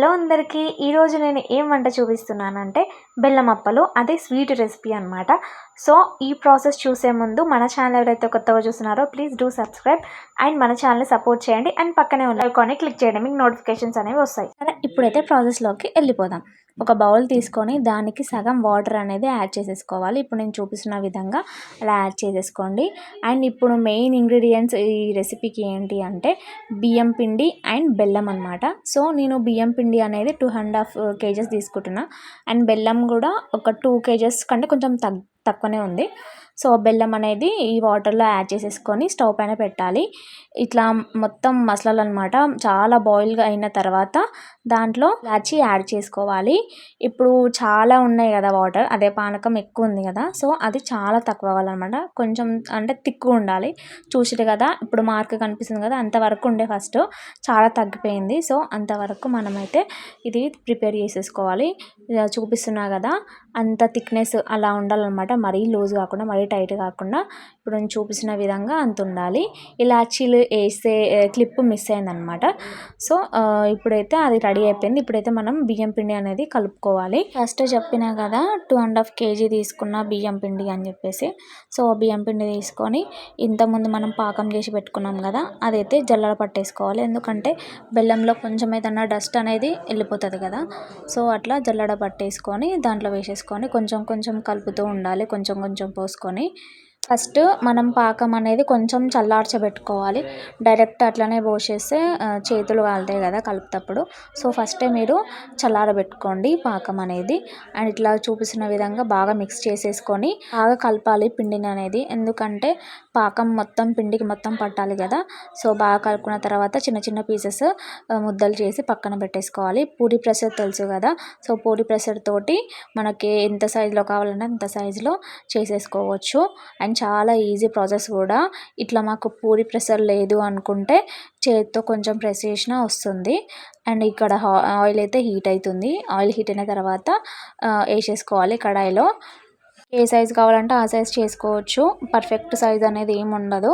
Hello అందరికీ ఈరోజు నేను ఏం వంట చూపిస్తున్నానంటే బెల్లం అప్పలు అదే స్వీట్ రెసిపీ అనమాట సో ఈ ప్రాసెస్ చూసే ముందు మన ఛానల్ ఎవరైతే కొత్తగా చూస్తున్నారో ప్లీజ్ డూ సబ్స్క్రైబ్ అండ్ మన ఛానల్ని సపోర్ట్ చేయండి. అండ్ పక్కనే ఉన్న ఐకాన్ని క్లిక్ చేయండి మీకు నోటిఫికేషన్స్ అనేవి వస్తాయి. సరే ఇప్పుడైతే ప్రాసెస్లోకి వెళ్ళిపోదాం. ఒక బౌల్ తీసుకొని దానికి సగం వాటర్ అనేది యాడ్ చేసేసుకోవాలి. ఇప్పుడు నేను చూపిస్తున్న విధంగా అలా యాడ్ చేసేసుకోండి. అండ్ ఇప్పుడు మెయిన్ ఇంగ్రీడియంట్స్ ఈ రెసిపీకి ఏంటి అంటే బియ్యం పిండి అండ్ బెల్లం అనమాట సో నేను బియ్యం పిండి అనేది టూ అండ్ హాఫ్ కేజెస్ తీసుకుంటున్నా. అండ్ బెల్లం కూడా ఒక టూ కేజెస్ కంటే కొంచెం తగ్గ తక్కువనే ఉంది. సో బెల్లం అనేది ఈ వాటర్లో యాడ్ చేసేసుకొని స్టవ్ పైన పెట్టాలి. ఇట్లా మొత్తం మసాలాలు అనమాట చాలా బాయిల్గా అయిన తర్వాత దాంట్లో లాచి యాడ్ చేసుకోవాలి. ఇప్పుడు చాలా ఉన్నాయి కదా వాటర్ అదే పానకం ఎక్కువ ఉంది కదా. సో అది చాలా తక్కువ అవ్వాలన్నమాట. కొంచెం అంటే తిక్కువ ఉండాలి. చూసిరు కదా ఇప్పుడు మార్క్ కనిపిస్తుంది కదా అంతవరకు ఉండే ఫస్ట్. చాలా తగ్గిపోయింది. సో అంతవరకు మనమైతే ఇది ప్రిపేర్ చేసేసుకోవాలి. చూపిస్తున్నా కదా అంత థిక్నెస్ అలా ఉండాలన్నమాట. మరీ లూజ్ కాకుండా మరీ టైట్ కాకుండా ఇప్పుడు నేను చూపించిన విధంగా అంత ఉండాలి ఇలాచీలు వేసే క్లిప్ మిస్ అయిందనమాట. సో ఇప్పుడైతే అది రెడీ అయిపోయింది. ఇప్పుడైతే మనం బియ్యం పిండి అనేది కలుపుకోవాలి. ఫస్ట్ చెప్పినా కదా టూ అండ్ హాఫ్ కేజీ తీసుకున్న బియ్యం పిండి అని చెప్పేసి. సో బియ్యం పిండి తీసుకొని ఇంతకుముందు మనం పాకం చేసి పెట్టుకున్నాం కదా అదైతే జల్లడ పట్టేసుకోవాలి. ఎందుకంటే బెల్లంలో కొంచెం ఏదన్నా డస్ట్ అనేది వెళ్ళిపోతుంది కదా. సో అట్లా జల్లడ పట్టేసుకొని దాంట్లో వేసేసుకొని కొంచెం కొంచెం కలుపుతూ ఉండాలి. కొంచెం కొంచెం పోసుకొని ఫస్ట్ మనం పాకం అనేది కొంచెం చల్లార్చబెట్టుకోవాలి. డైరెక్ట్ అట్లనే పోసేస్తే చేతులు కాలుతాయి కదా కలుపుతప్పుడు. సో ఫస్టే మీరు చల్లారబెట్టుకోండి పాకం అనేది. అండ్ ఇట్లా చూపిస్తున్న విధంగా బాగా మిక్స్ చేసేసుకొని బాగా కలపాలి పిండిని అనేది. ఎందుకంటే పాకం మొత్తం పిండికి మొత్తం పట్టాలి కదా. సో బాగా కలుపుకున్న తర్వాత చిన్న చిన్న పీసెస్ ముద్దలు చేసి పక్కన పెట్టేసుకోవాలి. పూరి ప్రెషర్ తెలుసు కదా. సో పూరి ప్రెషర్ తోటి మనకి ఎంత సైజులో కావాలంటే అంత సైజులో చేసేసుకోవచ్చు. అండ్ చాలా ఈజీ ప్రాసెస్ కూడా. ఇట్లా మాకు పూరి ప్రెషర్ లేదు అనుకుంటే చేతితో కొంచెం ప్రెస్ చేసినా వస్తుంది. అండ్ ఇక్కడ ఆయిల్ అయితే హీట్ అవుతుంది. ఆయిల్ హీట్ అయిన తర్వాత వేసేసుకోవాలి కడాయిలో. ఏ సైజు కావాలంటే ఆ సైజ్ చేసుకోవచ్చు. పర్ఫెక్ట్ సైజ్ అనేది ఏమి ఉండదు.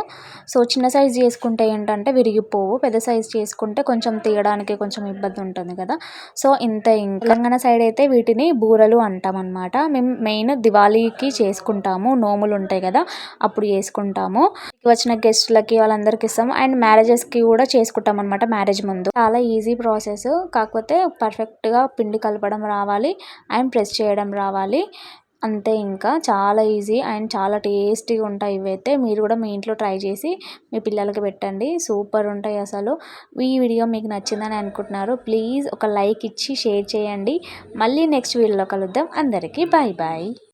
సో చిన్న సైజ్ చేసుకుంటే ఏంటంటే విరిగిపోవు. పెద్ద సైజ్ చేసుకుంటే కొంచెం తీయడానికి కొంచెం ఇబ్బంది ఉంటుంది కదా. సో ఇంత తెలంగాణ సైడ్ అయితే వీటిని బూరలు అంటాం అనమాట మేము మెయిన్ దివాళీకి చేసుకుంటాము. నోములు ఉంటాయి కదా అప్పుడు చేసుకుంటాము. వచ్చిన గెస్ట్లకి వాళ్ళందరికీ ఇస్తాము అండ్ మ్యారేజెస్కి కూడా చేసుకుంటాం అనమాట మ్యారేజ్ ముందు. చాలా ఈజీ ప్రాసెస్. కాకపోతే పర్ఫెక్ట్గా పిండి కలపడం రావాలి. అండ్ ప్రెస్ చేయడం రావాలి. అంతే ఇంకా. చాలా ఈజీ అండ్ చాలా టేస్టీగా ఉంటాయి ఇవైతే. మీరు కూడా మీ ఇంట్లో ట్రై చేసి మీ పిల్లలకి పెట్టండి. సూపర్ ఉంటాయి అసలు. ఈ వీడియో మీకు నచ్చిందని అనుకుంటున్నారు. ప్లీజ్ ఒక లైక్ ఇచ్చి షేర్ చేయండి. మళ్ళీ నెక్స్ట్ వీడియోలో కలుద్దాం. అందరికీ బాయ్ బాయ్